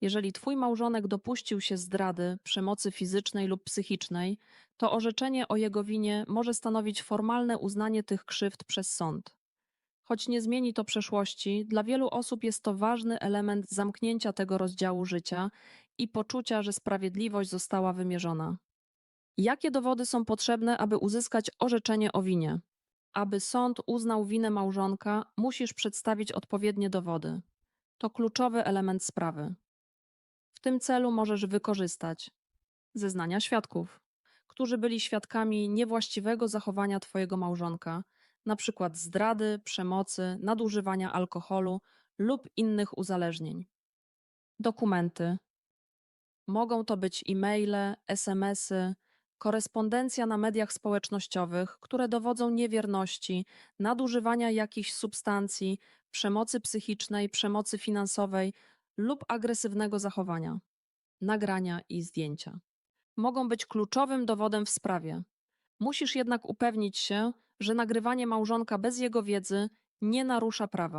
Jeżeli twój małżonek dopuścił się zdrady, przemocy fizycznej lub psychicznej, to orzeczenie o jego winie może stanowić formalne uznanie tych krzywd przez sąd. Choć nie zmieni to przeszłości, dla wielu osób jest to ważny element zamknięcia tego rozdziału życia i poczucia, że sprawiedliwość została wymierzona. Jakie dowody są potrzebne, aby uzyskać orzeczenie o winie? Aby sąd uznał winę małżonka, musisz przedstawić odpowiednie dowody. To kluczowy element sprawy. W tym celu możesz wykorzystać zeznania świadków, którzy byli świadkami niewłaściwego zachowania Twojego małżonka, np. zdrady, przemocy, nadużywania alkoholu lub innych uzależnień. Dokumenty. Mogą to być e-maile, SMS-y, korespondencja na mediach społecznościowych, które dowodzą niewierności, nadużywania jakichś substancji, przemocy psychicznej, przemocy finansowej lub agresywnego zachowania. Nagrania i zdjęcia. Mogą być kluczowym dowodem w sprawie. Musisz jednak upewnić się, że nagrywanie małżonka bez jego wiedzy nie narusza prawa.